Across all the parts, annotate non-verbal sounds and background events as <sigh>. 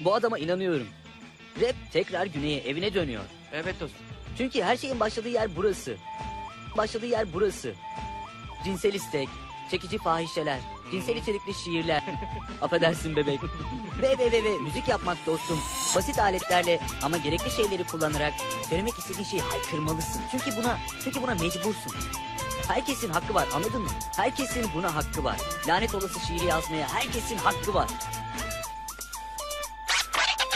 Bu adama inanıyorum. Rap tekrar güneye evine dönüyor. Evet dostum. Çünkü her şeyin başladığı yer burası. Başladığı yer burası. Cinsel istek, çekici fahişeler, cinsel içerikli şiirler. <laughs> Affedersin bebek. Ve ve ve ve müzik yapmak dostum. Basit aletlerle ama gerekli şeyleri kullanarak söylemek istediğin şeyi haykırmalısın. Çünkü buna, çünkü buna mecbursun. Herkesin hakkı var anladın mı? Herkesin buna hakkı var. Lanet olası şiiri yazmaya herkesin hakkı var.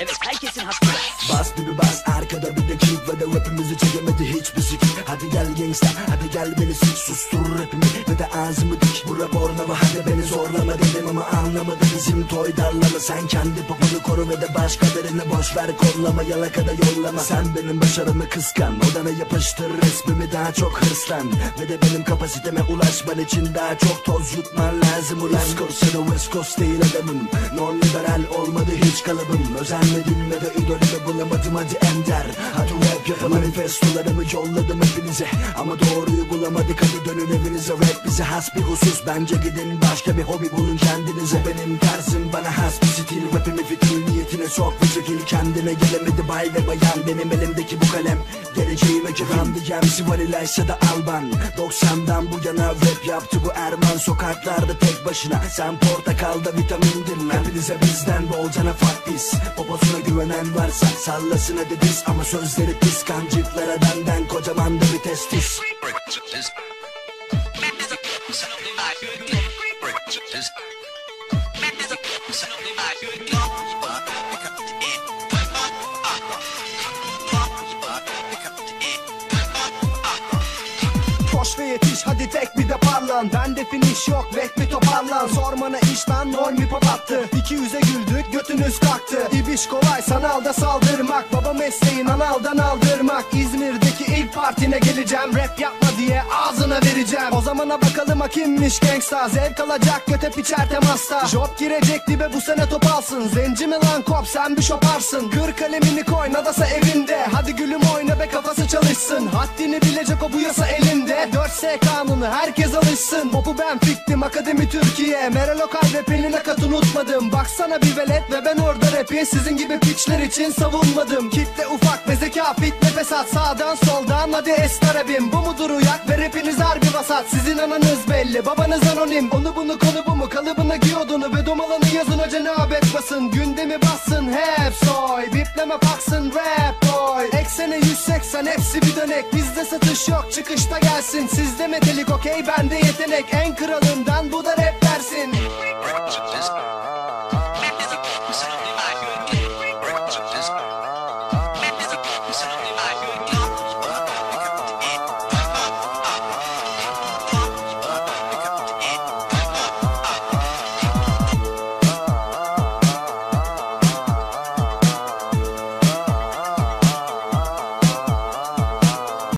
Evet herkesin hakkı. Var. Bas bir bas arkada bir de kick ve de rapimizi çekemedi hiçbir sik. Hadi gel gangsta hadi gel beni sik. Sustur rapimi ve de ağzımı dik. Bu rap ornama hadi beni zorlama dedim ama anlamadı bizim toy darlama. Sen kendi poponu koru ve de başkalarını boş ver kollama yalakada yollama. Sen benim başarımı kıskan odana yapıştır resmimi daha çok hırslan. Ve de benim kapasiteme ulaşman için daha çok toz yutman lazım. Ulan West Coast West Coast değil adamım. Non liberal olmadı hiç kalıbım Özenmedim ve de idolümü bulamadım hadi ender. Hadi rap yapın manifestolarımı yolladım hepinize. Ama doğruyu bulamadık hadi dönün evinize. Rap bize has bir husus bence gidin başka bir hobi bulun kendinize. Benim tarzım bana has bir Rapimi fitil niyetine sok ve çekil kendine gelemedi. Bay ve bayan Benim elimdeki bu kalem. Geleceğime MC Vanilla ya da Alban 90'dan bu yana rap yaptı bu Erman. Sokaklarda tek başına. Sen portakalda vitamindin lan. Hepinize bizden bolcana fuck this Poposuna güvenen varsa sallasın hadi diz. Ama sözleri pis kancıklara benden kocaman da bir testis yetiş hadi tek bir de parlan. Bende finish yok rap bir toparlan? Sormana iş lan rol mi pop attı İki yüze güldük götünüz kalktı İbiş kolay sanalda saldırmak. Baba mesleğin analdan aldırmak. İzmir'deki ilk partine geleceğim. Rap yapma diye ağzına vereceğim. O zamana bakalım kimmiş gangsta. Zevk alacak göte piçer temasta. Job girecek dibe bu sene top alsın. Zenci mi lan kop sen bir şoparsın. Kır kalemini koy nadasa evinde. Hadi gülüm oyna be kafası çalışsın. Haddini bilecek o bu yasa elinde 4S kanunu herkes alışsın. Popu ben fiktim akademi Türkiye. Meral Okay rapini nakat unutmadım. Baksana bir velet ve ben orada rapi Sizin gibi piçler için savunmadım. Kitle ufak ve zeka fit nefes at. Sağdan soldan hadi esnar abim. Bu mudur uyak? Ve rapiniz harbi vasat. Sizin ananız belli babanız anonim. Onu bunu konu bu mu? Kalıbına giyodunu Ve domalanı yazın. O cenabet basın Gündemi bassın. Hep soy Bipleme paksın. Rap 180 hepsi bir dönek. Bizde satış yok çıkışta gelsin. Sizde metalik okey bende yetenek. En kralından bu